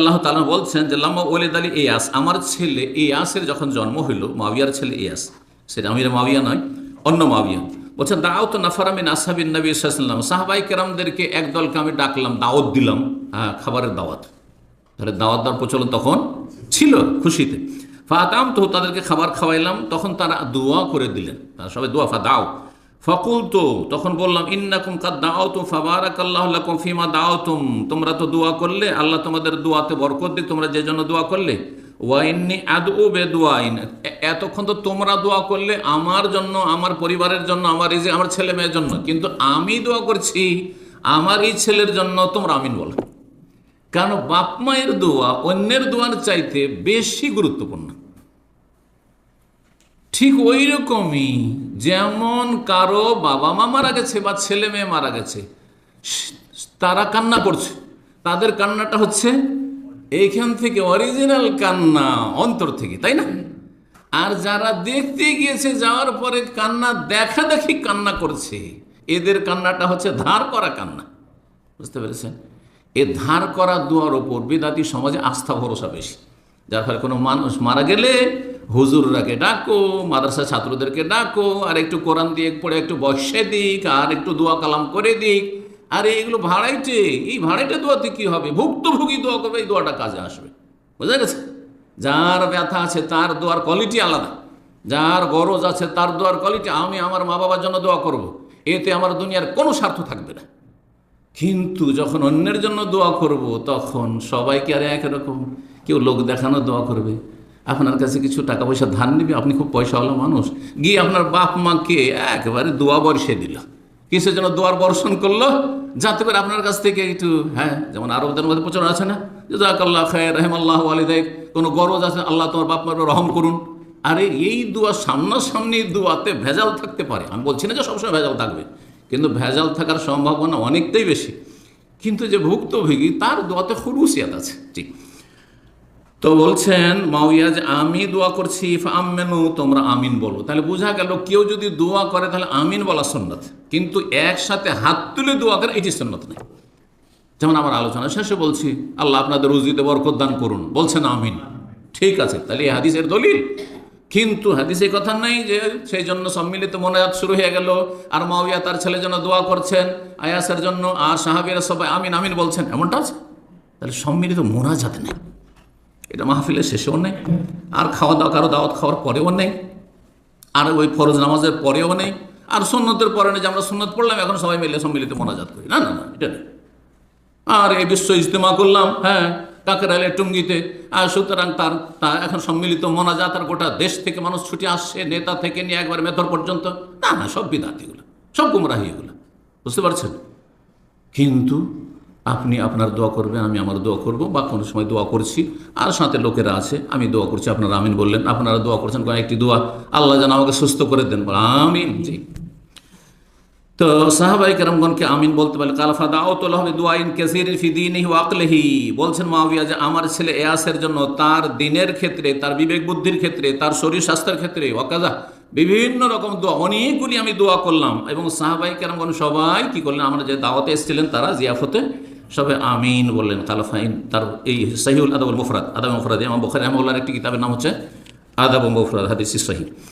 আল্লাহ তালা বলছেন যে, লাম্মা ওলেদ আলী ইয়াস। আমার ছেলে ইয়াসের যখন জন্ম হইল মাবিয়ার ছেলে ইয়াস। সেটা আমির মাবিয়া নয়, অন্য মাবিয়া বলছেন দাও তো নাফারামিন আসাবিন নবী সাল্লাম সাহাবাই কেরামদেরকে এক দলকে আমি ডাকলাম, দাওয়াত দিলাম হ্যাঁ খাবারের দাওয়াত। তাহলে দাওয়াত দেওয়ার প্রচলন তখন ছিল খুশিতে। ফাতাম তো তাদেরকে খাবার খাওয়াইলাম, তখন তারা দোয়া করে দিলেন। তারা সবাই দোয়া ফা দাও তো তখন বললাম, ইন্নাকুম কাদ দাও তো ফাবারাক আল্লাহ লাকুম ফিমা দাও তুম তোমরা তো দোয়া করলে, আল্লাহ তোমাদের দোয়াতে বরকত দিক, তোমরা যে জন্য দোয়া করলে। ওয়াইন্নি আদু বে দোয়াইন এতক্ষণ তো তোমরা দোয়া করলে, আমার জন্য, আমার পরিবারের জন্য, আমার এই যে আমার ছেলে মেয়ের জন্য। কিন্তু আমি দোয়া করছি, আমার এই ছেলের জন্য তোমরা আমিন বলো। কারণ বাপ মায়ের দোয়া অন্যের দোয়ার চাইতে বেশি গুরুত্বপূর্ণ। ঠিক ওই রকমই যেমন কারও বাবা মা মারা গেছে বা ছেলে মেয়ে মারা গেছে তারা কান্না করছে। তাদের কান্নাটা হচ্ছে এইখান থেকে অরিজিনাল কান্না অন্তর থেকে, তাই না? আর যারা দেখতে গিয়েছে, যাওয়ার পরে কান্না, দেখা দেখি কান্না করছে, এদের কান্নাটা হচ্ছে ধার করা কান্না। বুঝতে পেরেছেন? এ ধার করা দুয়ার ওপর, বেদাতি সমাজে আস্থা ভরসা বেশি। যার ফলে কোনো মানুষ মারা গেলে হুজুররাকে ডাকো মাদ্রাসা ছাত্রদেরকে ডাকো, আর একটু কোরআন দিয়ে পড়ে একটু বসে দিক, আর একটু দোয়া কালাম করে দিক। আর এইগুলো ভাড়াইটে, এই ভাড়াইটে দোয়াতে কী হবে? ভুক্তভোগী দোয়া করবে, এই দোয়াটা কাজে আসবে। বুঝা গেছে? যার ব্যথা আছে তার দোয়ার কোয়ালিটি আলাদা। যার গরজ আছে তার দোয়ার কোয়ালিটি আমি আমার মা বাবার জন্য দোয়া করব। এতে আমার দুনিয়ার কোনো স্বার্থ থাকবে না। কিন্তু যখন অন্যের জন্য দোয়া করব, তখন সবাইকে আর একরকম। কেউ লোক দেখানো দোয়া করবে। আপনার কাছে কিছু টাকা পয়সা ধার নেবে? আপনি খুব পয়সাওয়ালা মানুষ। গিয়ে আপনার বাপ মাকে একেবারে দোয়া বর্ষে দিল। কিসের জন্য দোয়ার বর্ষণ করল? যাতে করে আপনার কাছ থেকে একটু হ্যাঁ যেমন আরবদের মধ্যে প্রচার আছে না? জাকাল্লাহ খায় রহেম আল্লাহ আলিদায় কোনো গরজ আছে? আল্লাহ তোমার বাপ মার রহম করুন। আরে, এই দোয়া সামনাসামনি দোয়াতে ভেজাল থাকতে পারে। আমি বলছি না যে সবসময় ভেজাল থাকবে। কিন্তু ভেজাল থাকার সম্ভাবনা অনেকটাই বেশি। কিন্তু যে ভুক্তভোগী, তার দোয়াতে খুরুসিয়াত আছে। ঠিক। তো বলছেন, মাউইয়া যে আমি দোয়া করছি আমেনু তোমরা আমিন বলো। তাহলে বোঝা গেল, কেউ যদি দোয়া করে, তাহলে আমিন বলা সন্ন্যত কিন্তু একসাথে হাত তুলে দোয়া করে, এটি সন্ন্যত নেই যেমন আমার আলোচনা শেষে বলছি, আল্লাহ আপনাদের রুজিতে বরকত করুন। বলছেন আমিন। ঠিক আছে, তাহলে এই হাদিসের দলিল। কিন্তু হাদিসে কথা নেই যে, সেই জন্য সম্মিলিত মনাজাত শুরু হয়ে গেল। আর মাউয়া তার ছেলের জন্য দোয়া করছেন, আয়াসের জন্য, আর সাহাবিরা সবাই আমিন আমিন বলছেন। এমনটা আছে? তাহলে সম্মিলিত মোনাজাত নেই। এটা মাহফিলের শেষেও নেই। আর খাওয়া দাওয়া, কারও দাওয়াত খাওয়ার পরেও নেই। আর ওই ফরজ নামাজের পরেও নেই। আর সুন্নতের পরে নেই যে আমরা সুন্নত পড়লাম, এখন সবাই মিলে সম্মিলিত মোনাজাত করি। না না না, এটা নেই। আর এই বিশ্ব ইজতেমা করলাম হ্যাঁ কাকেরালে টুঙ্গিতে। আর সুতরাং তার এখন সম্মিলিত মোনাজাত আর গোটা দেশ থেকে মানুষ ছুটে আসছে, নেতা থেকে নিয়ে একবার মেথর পর্যন্ত। না না, সব বিদাতিগুলো সব গুমরাহি এগুলো। বুঝতে পারছেন? কিন্তু আপনি আপনার দোয়া করবেন, আমি আমার দোয়া করব বা কোনো সময় দোয়া করছি। আর সাথে লোকেরা আছে, আমি দোয়া করছি, আপনারা আমিন বললেন। আপনারা দোয়া করছেন একটি দোয়া আল্লাহ যেন আমাকে সুস্থ করে দেন। আমিন, জি। তো সাহাবাই কেরামগণকে আমিন বলতে পারলে কালাফা দাওতুল হবে দুয়াইন কেসির ফিদিন ওয়াকলেহি বলছেন মাহবিয়া যে আমার ছেলে এয়াসের জন্য তার দিনের ক্ষেত্রে, তার বিবেক বুদ্ধির ক্ষেত্রে, তার শরীর স্বাস্থ্যের ক্ষেত্রে ওয়াকাজা বিভিন্ন রকম দোয়া, অনেকগুলি আমি দোয়া করলাম। এবং সাহাবাই কেরামগণ সবাই কি করলেন, আমরা যে দাওয়াতে এসেছিলেন, তারা জিয়াফতে সবে আমিন বললেন কালাফাইন তার এই সাহিউল আদাবুল মুফরাদ, আদাব মুফরাদ আমার বখারি রহমাল্লার একটি কিতাবের নাম হচ্ছে আদাব মুফরাদ হাদিস সহি।